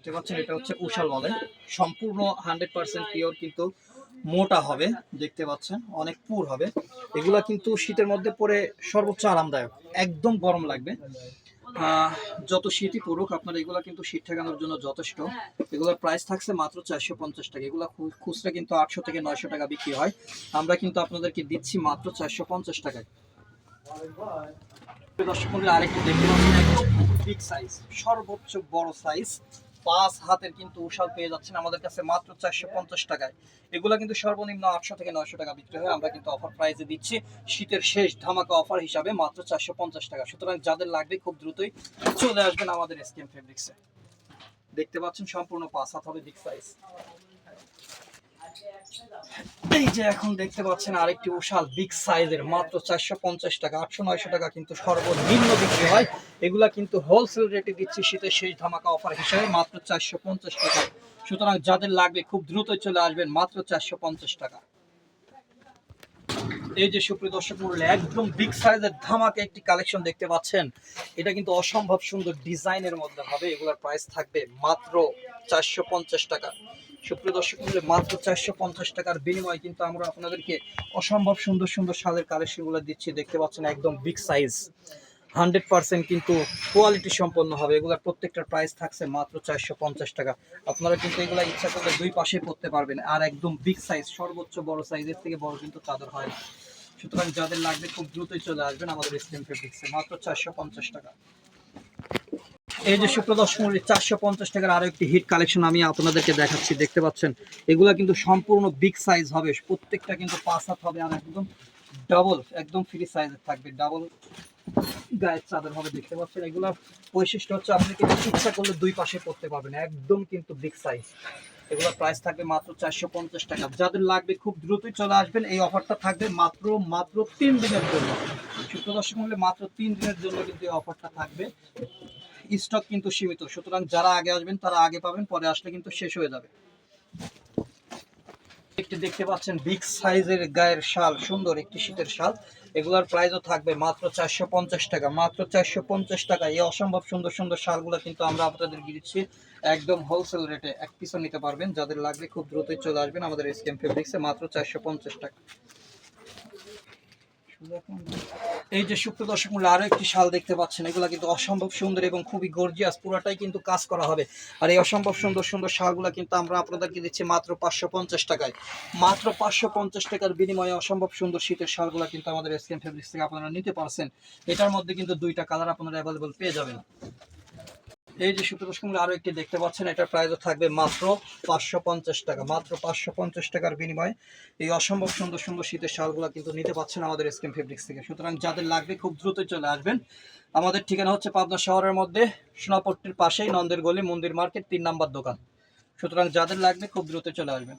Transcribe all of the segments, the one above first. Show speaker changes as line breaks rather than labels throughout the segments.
দেখতে পাচ্ছেন, এটা হচ্ছে উষাল বলে সম্পূর্ণ হান্ড্রেড পার্সেন্ট পিওর কিন্তু মোটা হবে, দেখতে পাচ্ছেন, অনেক পুর হবে। এগুলা কিন্তু শীতের মধ্যে পরে সর্বোচ্চ আরামদায়ক, একদম গরম লাগবে। যত শীতই পড়ুক, আপনার এগুলা কিন্তু শীত ঠেকানোর জন্য যথেষ্ট। এগুলোর প্রাইস থাকছে মাত্র চারশো পঞ্চাশ টাকা। এগুলো খুচরা কিন্তু আটশো থেকে নয়শো টাকা বিক্রি হয়। আমরা কিন্তু আপনাদেরকে দিচ্ছি মাত্র চারশো পঞ্চাশ টাকায়। দর্শক আরেকটু দেখতে পাচ্ছেন সাইজ সর্বোচ্চ বড় সাইজ পাঁচ হাতের কিন্তু উষাল পেয়ে যাচ্ছেন আমাদের কাছে মাত্র চারশো পঞ্চাশ টাকায়। এগুলো কিন্তু সর্বনিম্ন আটশো থেকে নয়শো টাকা বিক্রি হয়। আমরা কিন্তু অফার প্রাইসে দিচ্ছি। শীতের শেষ ধামাকা অফার হিসাবে মাত্র চারশো পঞ্চাশ টাকা। সুতরাং যাদের লাগবে খুব দ্রুতই চলে আসবেন আমাদের এসকেম ফেব্রিক্সে দেখতে পাচ্ছেন সম্পূর্ণ পাঁচ হাত হবে বিগ সাইজ এই যে এখন দেখতে পাচ্ছেন আরেকটি উষাল বিগ সাইজের মাত্র চারশো পঞ্চাশ টাকা, আটশো, নয়শো টাকা কিন্তু সর্বনিম্ন বিক্রি হয়। এগুলা কিন্তু হোলসেল রেটে দিচ্ছি শীতের শেষ ধামাকা অফার হিসেবে, মাত্র চারশো পঞ্চাশ টাকা। সুতরাং যাদের লাগবে খুব দ্রুতই চলে আসবেন, মাত্র চারশো পঞ্চাশ টাকা। এই যে সুপ্রিয় দর্শক মূল্য একদম বিগ সাইজের ধামাকে একটি কালেকশন দেখতে পাচ্ছেন। এটা কিন্তু অসম্ভব সুন্দর ডিজাইনের মধ্যে হবে, এগুলোর প্রাইস থাকবে মাত্র চারশো পঞ্চাশ টাকা। সুপ্রিয় দর্শক মূল্যে মাত্র চারশো পঞ্চাশ টাকার বিনিময়ে কিন্তু আমরা আপনাদেরকে অসম্ভব সুন্দর সুন্দর সাদের কালেকশনগুলো দিচ্ছি। দেখতে পাচ্ছেন একদম বিগ সাইজ হান্ড্রেড পার্সেন্ট কিন্তু কোয়ালিটি সম্পন্ন হবে। এগুলোর প্রত্যেকটার প্রাইস থাকছে মাত্র চারশো পঞ্চাশ টাকা। আপনারা কিন্তু এগুলা ইচ্ছা করলে দুই পাশে পড়তে পারবেন। আর একদম বিগ সাইজ সর্বোচ্চ বড় সাইজের থেকে বড় কিন্তু চাদর হয়। সুতরাং যাদের লাগবে খুব দ্রুতই চলে আসবেন আমাদের স্ক্রিন ফেব্রিক্সে মাত্র চারশো পঞ্চাশ টাকা। এই যে সুপ্রদর্শন মূল্যে চারশো পঞ্চাশ টাকার আরও একটি হিট কালেকশন আমি আপনাদেরকে দেখাচ্ছি, দেখতে পাচ্ছেন? এগুলা কিন্তু সম্পূর্ণ বিগ সাইজ হবে, প্রত্যেকটা কিন্তু পাঁচ হাত হবে আর একদম ডাবল একদম ফ্রি সাইজের থাকবে ডাবল গায়ের চাদর হবে, দেখতে পাচ্ছেন? এগুলার বৈশিষ্ট্য হচ্ছে আপনি কিন্তু ইচ্ছা করলে দুই পাশে পড়তে পারবেন, একদম কিন্তু বিগ সাইজ এগুলোর প্রাইস থাকবে মাত্র চারশো পঞ্চাশ টাকা। যাদের লাগবে খুব দ্রুতই চলে আসবেন, এই অফারটা থাকবে মাত্র মাত্র তিন দিনের জন্য। সুপ্রদর্শক মূল্যে মাত্র তিন দিনের জন্য কিন্তু এই অফারটা থাকবে। স্টক কিন্তু সীমিত। সুতরাং যারা আগে আসবেন, তারা আগে পাবেন, পরে আসলে কিন্তু শেষ হয়ে যাবে। একটি দেখতে পাচ্ছেন বিগ সাইজের গায়ের শাল, সুন্দর একটি শীতের শাল। এগুলার প্রাইসও থাকবে মাত্র চারশো পঞ্চাশ টাকা। মাত্র চারশো পঞ্চাশ টাকা। এই অসম্ভব সুন্দর সুন্দর শালগুলো কিন্তু আমরা আপনাদের দিচ্ছি। একদম হোলসেল রেটে এক পিসও নিতে পারবেন। যাদের লাগবে খুব দ্রুতই চলে আসবেন আমাদের এসকেম ফেব্রিক্সে মাত্র চারশো পঞ্চাশ টাকা। এই যে সুপ্র দর্শক মূল্য আরও একটি শাল দেখতে পাচ্ছেন। এগুলো কিন্তু অসম্ভব সুন্দর এবং খুবই গর্জিয়াস পুরাটাই কিন্তু কাজ করা হবে। আর এই অসম্ভব সুন্দর সুন্দর শালগুলো কিন্তু আমরা আপনাদেরকে দিচ্ছি মাত্র পাঁচশো পঞ্চাশ টাকায়। মাত্র পাঁচশো পঞ্চাশ টাকার বিনিময়ে অসম্ভব সুন্দর শীতের শালগুলো কিন্তু আমাদের এসকেম ফেব্রিক্স থেকে আপনারা নিতে পারছেন। এটার মধ্যে কিন্তু দুইটা কালার আপনারা অ্যাভেলেবল পেয়ে যাবেন। এই যে সুপ্রদর্শক আরও একটি দেখতে পাচ্ছেন, এটার প্রাইসও থাকবে মাত্র পাঁচশো পঞ্চাশ টাকা। মাত্র পাঁচশো পঞ্চাশ টাকার বিনিময়ে এই অসম্ভব সুন্দর সুন্দর শীতের শালগুলো কিন্তু নিতে পাচ্ছেন আমাদের স্কিম ফেব্রিক্স থেকে। সুতরাং যাদের লাগবে খুব দ্রুত চলে আসবেন। আমাদের ঠিকানা হচ্ছে পাবনা শহরের মধ্যে, সোনাপট্টির পাশেই নন্দের গলি, মন্দির মার্কেট, তিন নাম্বার দোকান। সুতরাং যাদের লাগবে খুব দ্রুত চলে আসবেন।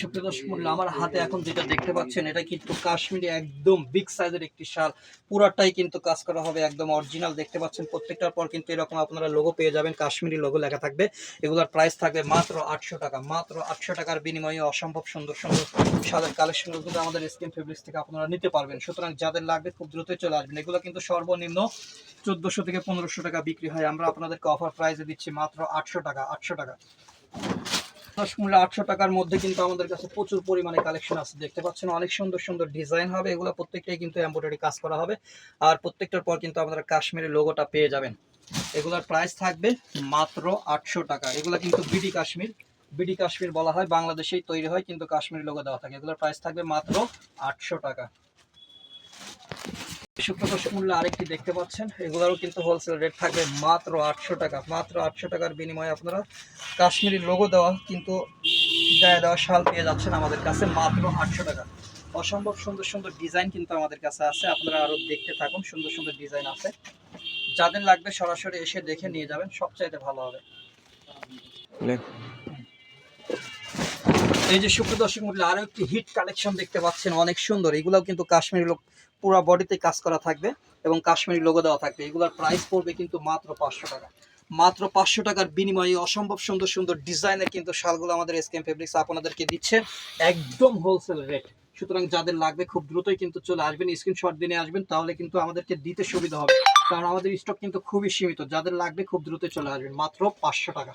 সুপ্রিয় দর্শক আমার হাতে এখন যেটা দেখতে পাচ্ছেন, এটা কিন্তু কাশ্মীরি একদম বিগ সাইজের একটি শাল। পুরাটাই কিন্তু কাজ করা হবে একদম অরিজিনাল দেখতে পাচ্ছেন প্রত্যেকটার পর কিন্তু এরকম আপনারা লোগো পেয়ে যাবেন, কাশ্মীরি লোগো লেখা থাকবে। এগুলোর প্রাইস থাকবে মাত্র আটশো টাকা, মাত্র আটশো টাকার বিনিময়ে অসম্ভব সুন্দর সুন্দর শালের কালেকশনগুলো কিন্তু আমাদের স্কিন ফেব্রিক্স থেকে আপনারা নিতে পারবেন। সুতরাং যাদের লাগবে খুব দ্রুতই চলে আসবেন। এগুলো কিন্তু সর্বনিম্ন চোদ্দোশো থেকে পনেরোশো টাকা বিক্রি হয়। আমরা আপনাদেরকে অফার প্রাইসে দিচ্ছি মাত্র আটশো টাকা আটশো টাকা। দশ মূল্য আটশো টাকার মধ্যে কিন্তু আমাদের কাছে প্রচুর পরিমাণে কালেকশন আছে। দেখতে পাচ্ছেন অনেক সুন্দর সুন্দর ডিজাইন হবে, এগুলো প্রত্যেকটাই কিন্তু এমব্রয়ডারি কাজ করা হবে। আর প্রত্যেকটার পর কিন্তু আমাদের কাশ্মীরের লোগোটা পেয়ে যাবেন। এগুলোর প্রাইস থাকবে মাত্র আটশো টাকা। এগুলো কিন্তু বিডি কাশ্মীর বিডি কাশ্মীর বলা হয়, বাংলাদেশেই তৈরি হয়, কিন্তু কাশ্মীর লোগো দেওয়া থাকে। এগুলোর প্রাইস থাকবে মাত্র আটশো টাকা। সুপ্রদর্শক মূল্য আরেকটি দেখতে পাচ্ছেন। এগুলোরও কিন্তু হোলসেল রেট থাকবে মাত্র আটশো টাকা। মাত্র আটশো টাকার বিনিময়ে আপনারা কাশ্মীরি লোগো দেওয়া কিন্তু গায়ে দেওয়া শাল পেয়ে যাচ্ছেন আমাদের কাছে মাত্র আটশো টাকা। অসম্ভব সুন্দর সুন্দর ডিজাইন কিন্তু আমাদের কাছে আছে। আপনারা আরও দেখতে থাকুন সুন্দর সুন্দর ডিজাইন আছে। যাদের লাগবে সরাসরি এসে দেখে নিয়ে যাবেন সবচাইতে ভালো হবে। এই যে সুপ্রদর্শক মূল্য আরও একটি হিট কালেকশন দেখতে পাচ্ছেন অনেক সুন্দর। এগুলাও কিন্তু কাশ্মীরি লোক পুরো বডিতে কাজ করা থাকবে এবং কাশ্মীরি লোগো দেওয়া থাকবে। এগুলোর প্রাইস পড়বে কিন্তু মাত্র পাঁচশো টাকা। মাত্র পাঁচশো টাকার বিনিময়ে অসম্ভব সুন্দর সুন্দর ডিজাইনের কিন্তু শালগুলো আমাদের এসকেম ফেব্রিক্স আপনাদেরকে দিচ্ছে একদম হোলসেল রেট সুতরাং যাদের লাগবে খুব দ্রুতই কিন্তু চলে আসবেন স্ক্রিনশট দিনে আসবেন, তাহলে কিন্তু আমাদেরকে দিতে সুবিধা হবে। কারণ আমাদের স্টক কিন্তু খুবই সীমিত, যাদের লাগবে খুব দ্রুত চলে আসবেন, মাত্র পাঁচশো টাকা।